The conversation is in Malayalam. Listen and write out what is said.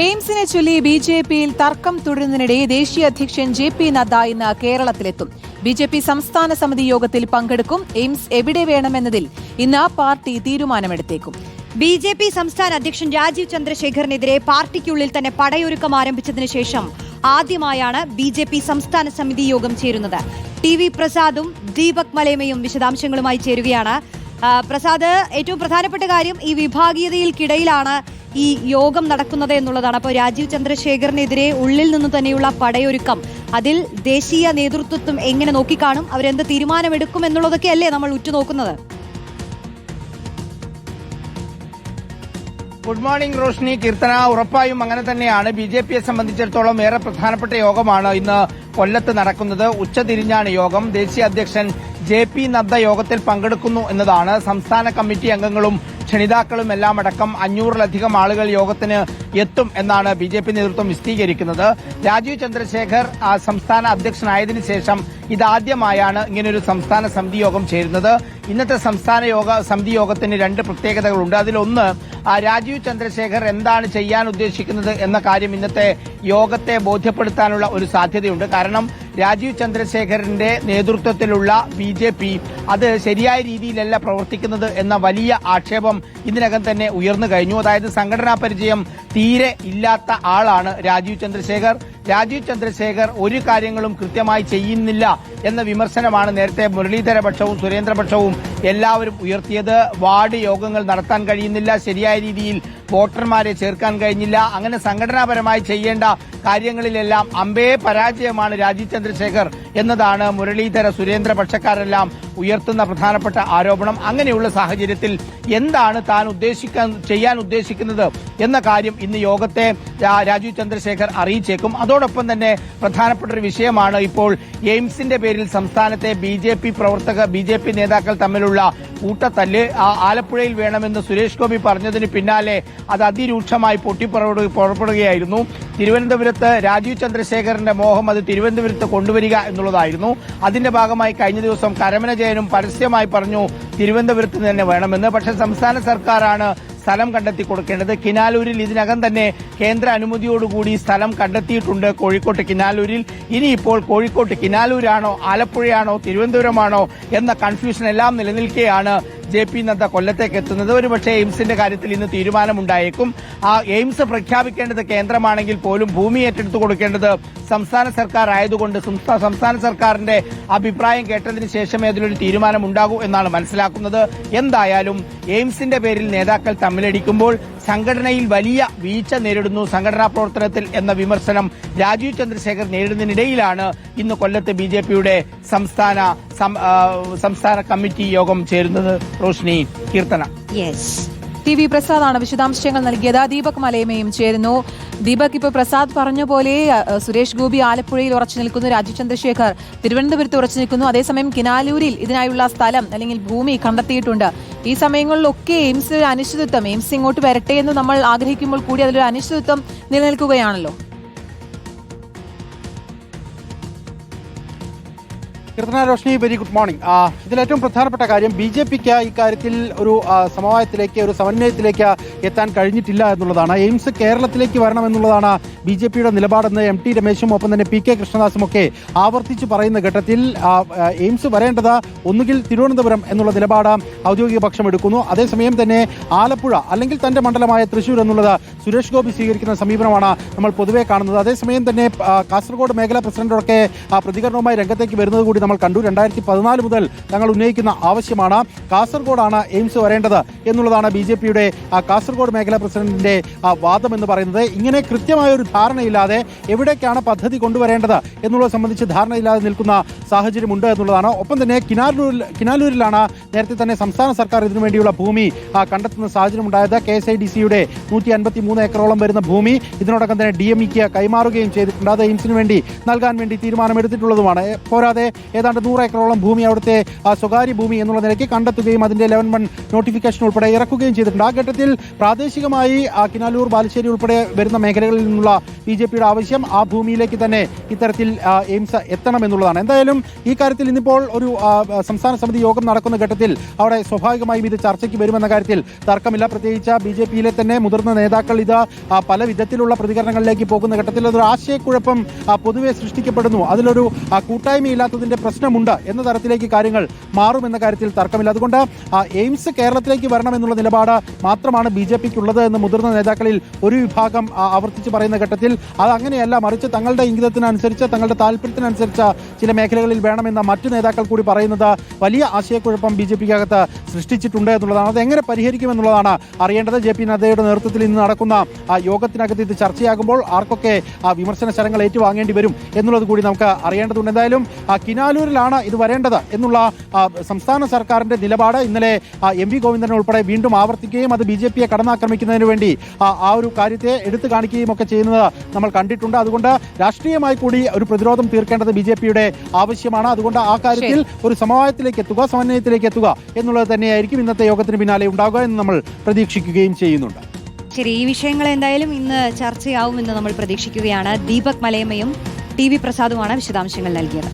എയിംസിനെ ചൊല്ലി ബി ജെ പിയിൽ തർക്കം തുടരുന്നതിനിടെ ദേശീയ അധ്യക്ഷൻ ജെ പി നദ്ദ ഇന്ന് കേരളത്തിലെത്തും. ബി ജെ പി സംസ്ഥാന സമിതി യോഗത്തിൽ പങ്കെടുക്കും. എയിംസ് എവിടെ വേണമെന്നതിൽ ഇന്ന് പാർട്ടി തീരുമാനമെടുത്തേക്കും. ബി ജെ പി സംസ്ഥാന അധ്യക്ഷൻ രാജീവ് ചന്ദ്രശേഖറിനെതിരെ പാർട്ടിക്കുള്ളിൽ തന്നെ പടയൊരുക്കം ആരംഭിച്ചതിനു ശേഷം ആദ്യമായാണ് ബി ജെ പി സംസ്ഥാന സമിതി യോഗം ചേരുന്നത്. ടി വി പ്രസാദും ദീപക് മലേമയും വിശദാംശങ്ങളുമായി ചേരുകയാണ്. പ്രസാദ് ഏറ്റവും പ്രധാനപ്പെട്ട കാര്യം ഈ വിഭാഗീയതയിൽക്കിടയിലാണ് ഈ യോഗം നടക്കുന്നത് എന്നുള്ളതാണ്. അപ്പോൾ രാജീവ് ചന്ദ്രശേഖറിനെതിരെ ഉള്ളിൽ നിന്ന് തന്നെയുള്ള പടയൊരുക്കം. അതിൽ ദേശീയ നേതൃത്വത്വം എങ്ങനെ നോക്കിക്കാണും അവരെന്ത് തീരുമാനമെടുക്കും എന്നുള്ളതൊക്കെ അല്ലേ നമ്മൾ ഉറ്റുനോക്കുന്നത്? ഗുഡ് മോർണിംഗ് റോഷ്നി കീർത്തന ഉറപ്പായും അങ്ങനെ തന്നെയാണ്. ബി ജെ പിയെ സംബന്ധിച്ചിടത്തോളം ഏറെ പ്രധാനപ്പെട്ട യോഗമാണ് ഇന്ന് കൊല്ലത്ത് നടക്കുന്നത്. ഉച്ചതിരിഞ്ഞാണ് യോഗം. ദേശീയ അധ്യക്ഷൻ ജെ പി നദ്ദ യോഗത്തിൽ പങ്കെടുക്കുന്നു എന്നതാണ് സംസ്ഥാന കമ്മിറ്റി അംഗങ്ങളും ക്ഷണിതാക്കളും എല്ലാം അടക്കം അഞ്ഞൂറിലധികം ആളുകൾ യോഗത്തിന് എത്തും എന്നാണ് ബി ജെ പി നേതൃത്വം വിശദീകരിക്കുന്നത്. രാജീവ് ചന്ദ്രശേഖർ സംസ്ഥാന അധ്യക്ഷനായതിനു ശേഷം ഇതാദ്യമായാണ് ഇങ്ങനൊരു സംസ്ഥാന സമിതി യോഗം ചേരുന്നത്. ഇന്നത്തെ സംസ്ഥാന യോഗ സമിതി യോഗത്തിന് രണ്ട് പ്രത്യേകതകളുണ്ട്. അതിലൊന്ന് രാജീവ് ചന്ദ്രശേഖർ എന്താണ് ചെയ്യാൻ ഉദ്ദേശിക്കുന്നത് എന്ന കാര്യം ഇന്നത്തെ യോഗത്തെ ബോധ്യപ്പെടുത്താനുള്ള ഒരു സാധ്യതയുണ്ട്. കാരണം രാജീവ് ചന്ദ്രശേഖരന്റെ നേതൃത്വത്തിലുള്ള ബി ജെ പി അത് ശരിയായ രീതിയിലല്ല പ്രവർത്തിക്കുന്നത് എന്ന വലിയ ആക്ഷേപം ഇതിനകം തന്നെ ഉയർന്നു കഴിഞ്ഞു. അതായത് സംഘടനാ പരിചയം തീരെ ഇല്ലാത്ത ആളാണ് രാജീവ് ചന്ദ്രശേഖർ. രാജീവ് ചന്ദ്രശേഖർ ഒരു കാര്യങ്ങളും കൃത്യമായി ചെയ്യുന്നില്ല എന്ന വിമർശനമാണ് നേരത്തെ മുരളീധരപക്ഷവും സുരേന്ദ്രപക്ഷവും എല്ലാവരും ഉയർത്തിയത്. വാർഡ് യോഗങ്ങൾ നടത്താൻ കഴിയുന്നില്ല. ശരിയായ രീതിയിൽ വോട്ടർമാരെ ചേർക്കാൻ കഴിഞ്ഞില്ല. അങ്ങനെ സംഘടനാപരമായി ചെയ്യേണ്ട കാര്യങ്ങളിലെല്ലാം അമ്പേ പരാജയമാണ് രാജീവ് ചന്ദ്രശേഖർ എന്നതാണ് മുരളീധര സുരേന്ദ്ര പക്ഷക്കാരെല്ലാം ഉയർത്തുന്ന പ്രധാനപ്പെട്ട ആരോപണം. അങ്ങനെയുള്ള സാഹചര്യത്തിൽ എന്താണ് താൻ ഉദ്ദേശിക്കാൻ ചെയ്യാൻ ഉദ്ദേശിക്കുന്നത് എന്ന കാര്യം ഇന്ന് യോഗത്തെ രാജീവ് ചന്ദ്രശേഖർ അറിയിച്ചേക്കും. അതോടൊപ്പം തന്നെ പ്രധാനപ്പെട്ട ഒരു വിഷയമാണ് ഇപ്പോൾ എയിംസിന്റെ പേരിൽ സംസ്ഥാനത്തെ ബി ജെ പി പ്രവർത്തക ബി ജെ പി നേതാക്കൾ തമ്മിലുള്ള കൂട്ടത്തല്ല് ആലപ്പുഴയിൽ വേണമെന്ന് സുരേഷ് ഗോപി പറഞ്ഞതിന് പിന്നാലെ അത് അതിരൂക്ഷമായി പൊട്ടിപ്പുറപ്പെടു പുറപ്പെടുകയായിരുന്നു. തിരുവനന്തപുരത്ത് രാജീവ് ചന്ദ്രശേഖരന്റെ മോഹം അത് തിരുവനന്തപുരത്ത് കൊണ്ടുവരിക എന്നുള്ളതായിരുന്നു. അതിന്റെ ഭാഗമായി കഴിഞ്ഞ ദിവസം കരമന ജയനും പരസ്യമായി പറഞ്ഞു തിരുവനന്തപുരത്ത് തന്നെ വേണമെന്ന്. പക്ഷേ സംസ്ഥാന സർക്കാരാണ് സ്ഥലം കണ്ടെത്തി കൊടുക്കേണ്ടത് കിനാലൂരിൽ. ഇതിനകം തന്നെ കേന്ദ്ര അനുമതിയോടുകൂടി സ്ഥലം കണ്ടെത്തിയിട്ടുണ്ട് കോഴിക്കോട്ട് കിനാലൂരിൽ. ഇനിയിപ്പോൾ കോഴിക്കോട്ട് കിനാലൂരാണോ ആലപ്പുഴയാണോ തിരുവനന്തപുരമാണോ എന്ന കൺഫ്യൂഷൻ എല്ലാം നിലനിൽക്കെയാണ് ജെ പി നദ്ദ കൊല്ലത്തേക്ക് എത്തുന്നത്. ഒരുപക്ഷെ എയിംസിന്റെ കാര്യത്തിൽ ഇന്ന് തീരുമാനമുണ്ടായേക്കും. ആ എയിംസ് പ്രഖ്യാപിക്കേണ്ടത് കേന്ദ്രമാണെങ്കിൽ പോലും ഭൂമി ഏറ്റെടുത്തു കൊടുക്കേണ്ടത് സംസ്ഥാന സർക്കാർ ആയതുകൊണ്ട് സംസ്ഥാന സർക്കാരിന്റെ അഭിപ്രായം കേട്ടതിന് ശേഷമേ അതിലൊരു തീരുമാനമുണ്ടാകൂ എന്നാണ് മനസ്സിലാക്കുന്നത്. എന്തായാലും എയിംസിന്റെ പേരിൽ നേതാക്കൾ തമ്മിലടിക്കുമ്പോൾ സംഘടനയിൽ വലിയ വീഴ്ച നേരിടുന്നു. സംഘടനാ പ്രവർത്തനത്തിൽ എന്ന വിമർശനം രാജീവ് ചന്ദ്രശേഖർ നേരിടുന്നതിനിടയിലാണ് ഇന്ന് കൊല്ലത്ത് ബി സംസ്ഥാന സംസ്ഥാന കമ്മിറ്റി യോഗം ചേരുന്നത് റോഷ്നി കീർത്തന. ടി വി പ്രസാദാണ് വിശദാംശങ്ങൾ നൽകിയത്. ദീപക് മലയമയും ചേരുന്നു. ദീപക് ഇപ്പോൾ പ്രസാദ് പറഞ്ഞ പോലെ സുരേഷ് ഗോപി ആലപ്പുഴയിൽ ഉറച്ചു നിൽക്കുന്നു. രാജീവ് ചന്ദ്രശേഖർ തിരുവനന്തപുരത്ത് ഉറച്ചു നിൽക്കുന്നു. അതേസമയം കിനാലൂരിൽ ഇതിനായുള്ള സ്ഥലം അല്ലെങ്കിൽ ഭൂമി കണ്ടെത്തിയിട്ടുണ്ട്. ഈ സമയങ്ങളിലൊക്കെ എയിംസിൽ ഒരു അനിശ്ചിതത്വം എയിംസ് ഇങ്ങോട്ട് വരട്ടെ എന്ന് നമ്മൾ ആഗ്രഹിക്കുമ്പോൾ കൂടി അതിലൊരു അനിശ്ചിതത്വം നിലനിൽക്കുകയാണല്ലോ. കീർത്തന വെരി ഗുഡ് മോർണിംഗ് ഇതിലേറ്റവും പ്രധാനപ്പെട്ട കാര്യം ബി ജെ പിക്ക് ഇക്കാര്യത്തിൽ ഒരു സമവായത്തിലേക്ക് ഒരു സമന്വയത്തിലേക്ക് എത്താൻ കഴിഞ്ഞിട്ടില്ല എന്നുള്ളതാണ്. എയിംസ് കേരളത്തിലേക്ക് വരണമെന്നുള്ളതാണ് ബി ജെ പിയുടെ നിലപാടെന്ന് എം ടി രമേശും ഒപ്പം തന്നെ പി കെ കൃഷ്ണദാസും ഒക്കെ ആവർത്തിച്ച് പറയുന്ന ഘട്ടത്തിൽ എയിംസ് വരേണ്ടത് ഒന്നുകിൽ തിരുവനന്തപുരം എന്നുള്ള നിലപാട് ഔദ്യോഗിക പക്ഷം എടുക്കുന്നു. അതേസമയം തന്നെ ആലപ്പുഴ അല്ലെങ്കിൽ തന്റെ മണ്ഡലമായ തൃശൂർ എന്നുള്ളത് സുരേഷ് ഗോപി സ്വീകരിക്കുന്ന സമീപനമാണ് നമ്മൾ പൊതുവെ കാണുന്നത്. അതേസമയം തന്നെ കാസർഗോഡ് മേഖലാ പ്രസിഡന്റൊക്കെ ആ പ്രതികരണവുമായി രംഗത്തേക്ക് വരുന്നത് കൂടി നമ്മൾ കണ്ടു. രണ്ടായിരത്തി പതിനാല് മുതൽ തങ്ങൾ ഉന്നയിക്കുന്ന ആവശ്യമാണ് കാസർഗോഡാണ് എയിംസ് വരേണ്ടത് എന്നുള്ളതാണ് ബി ജെ പിയുടെ കാസർഗോഡ് മേഖലാ പ്രസിഡന്റിന്റെ വാദം എന്ന് പറയുന്നത്. ഇങ്ങനെ കൃത്യമായ ഒരു ധാരണയില്ലാതെ എവിടേക്കാണ് പദ്ധതി കൊണ്ടുവരേണ്ടത് എന്നുള്ളത് സംബന്ധിച്ച് ധാരണയില്ലാതെ നിൽക്കുന്ന സാഹചര്യമുണ്ട് എന്നുള്ളതാണ്. ഒപ്പം തന്നെ കിനാലൂരിൽ കിനാലൂരിലാണ് നേരത്തെ തന്നെ സംസ്ഥാന സർക്കാർ ഇതിനു വേണ്ടിയുള്ള ഭൂമി കണ്ടെത്തുന്ന സാഹചര്യം ഉണ്ടായത് കെ എസ് ഐ ഡി സിയുടെ നൂറ്റി അൻപത്തി മൂന്ന് ഏക്കറോളം വരുന്ന ഭൂമി ഇതിനോടൊപ്പം തന്നെ ഡി എം ഇക്ക് കൈമാറുകയും ചെയ്തിട്ടുണ്ട്. അത് എയിംസിന് വേണ്ടി നൽകാൻ വേണ്ടി തീരുമാനമെടുത്തിട്ടുള്ളതുമാണ്. പോരാതെ ഏതാണ്ട് നൂറ് ഏക്കറോളം ഭൂമി അവിടുത്തെ സ്വകാര്യ ഭൂമി എന്നുള്ള നിലയ്ക്ക് കണ്ടെത്തുകയും അതിന്റെ ലെവൻ വൺ നോട്ടിഫിക്കേഷൻ ഉൾപ്പെടെ ഇറക്കുകയും ചെയ്തിട്ടുണ്ട്. ആ ഘട്ടത്തിൽ പ്രാദേശികമായി കിനാലൂർ ബാലുശ്ശേരി ഉൾപ്പെടെ വരുന്ന മേഖലകളിൽ നിന്നുള്ള ബി ജെ പിയുടെ ആവശ്യം ആ ഭൂമിയിലേക്ക് തന്നെ ഇത്തരത്തിൽ എയിംസ് എത്തണം എന്നുള്ളതാണ്. എന്തായാലും ഈ കാര്യത്തിൽ ഇന്നിപ്പോൾ ഒരു സംസ്ഥാന സമിതി യോഗം നടക്കുന്ന ഘട്ടത്തിൽ അവിടെ സ്വാഭാവികമായും ഇത് ചർച്ചയ്ക്ക് വരുമെന്ന കാര്യത്തിൽ തർക്കമില്ല. പ്രത്യേകിച്ച് ബി ജെ പിയിലെ തന്നെ മുതിർന്ന നേതാക്കൾ ഇത് പല വിധത്തിലുള്ള പ്രതികരണങ്ങളിലേക്ക് പോകുന്ന ഘട്ടത്തിൽ അതൊരു ആശയക്കുഴപ്പം പൊതുവെ സൃഷ്ടിക്കപ്പെടുന്നു. അതിലൊരു കൂട്ടായ്മയില്ലാത്തതിന്റെ പ്രശ്നമുണ്ട് എന്ന തരത്തിലേക്ക് കാര്യങ്ങൾ മാറുമെന്ന കാര്യത്തിൽ തർക്കമില്ല. അതുകൊണ്ട് എയിംസ് കേരളത്തിലേക്ക് വരണമെന്നുള്ള നിലപാട് മാത്രമാണ് ബി ജെ പിക്ക് ഉള്ളത് എന്ന് മുതിർന്ന നേതാക്കളിൽ ഒരു വിഭാഗം ആവർത്തിച്ച് പറയുന്ന ഘട്ടത്തിൽ. അത് അങ്ങനെയല്ല മറിച്ച് തങ്ങളുടെ ഇംഗിതത്തിനനുസരിച്ച് തങ്ങളുടെ താല്പര്യത്തിനനുസരിച്ച് ചില മേഖലകളിൽ വേണമെന്ന മറ്റു നേതാക്കൾ കൂടി പറയുന്നത് വലിയ ആശയക്കുഴപ്പം ബി ജെ പിക്കകത്ത് സൃഷ്ടിച്ചിട്ടുണ്ട് എന്നുള്ളതാണ്. അത് എങ്ങനെ പരിഹരിക്കുമെന്നുള്ളതാണ് അറിയേണ്ടത്. ജെ പി നദ്ദയുടെ നേതൃത്വത്തിൽ ഇന്ന് നടക്കുന്ന ആ യോഗത്തിനകത്ത് ഇത് ചർച്ചയാകുമ്പോൾ ആർക്കൊക്കെ ആ വിമർശന ശരങ്ങൾ ഏറ്റുവാങ്ങേണ്ടി വരും എന്നുള്ളത് കൂടി നമുക്ക് അറിയേണ്ടതുണ്ട്. എന്തായാലും ആ, കിനാലൂരിലാണ് ഇത് വരേണ്ടത് എന്നുള്ള സംസ്ഥാന സർക്കാരിന്റെ നിലപാട് ഇന്നലെ എം വി ഗോവിന്ദൻ ഉൾപ്പെടെ വീണ്ടും ആവർത്തിക്കുകയും അത് ബി ജെ പിയെ കടന്നാക്രമിക്കുന്നതിന് വേണ്ടി ആ, ഒരു കാര്യത്തെ എടുത്തു കാണിക്കുകയും ഒക്കെ ചെയ്യുന്നത് നമ്മൾ കണ്ടിട്ടുണ്ട്. അതുകൊണ്ട് രാഷ്ട്രീയമായി കൂടി ഒരു പ്രതിരോധം തീർക്കേണ്ടത് ബി ജെ പിയുടെ ആവശ്യമാണ്. അതുകൊണ്ട് ആ കാര്യത്തിൽ ഒരു സമവായത്തിലേക്ക് എത്തുക സമന്വയത്തിലേക്ക് എത്തുക എന്നുള്ളത് തന്നെയായിരിക്കും ഇന്നത്തെ യോഗത്തിന് പിന്നാലെ ഉണ്ടാവുക എന്ന് നമ്മൾ പ്രതീക്ഷിക്കുകയും ചെയ്യുന്നുണ്ട്. ശരി ഈ വിഷയങ്ങൾ എന്തായാലും ഇന്ന് ചർച്ചയാവുമെന്ന് നമ്മൾ പ്രതീക്ഷിക്കുകയാണ്. ദീപക് മലയമ്മയും ടി വി പ്രസാദുമാണ് വിശദാംശങ്ങൾ നൽകിയത്.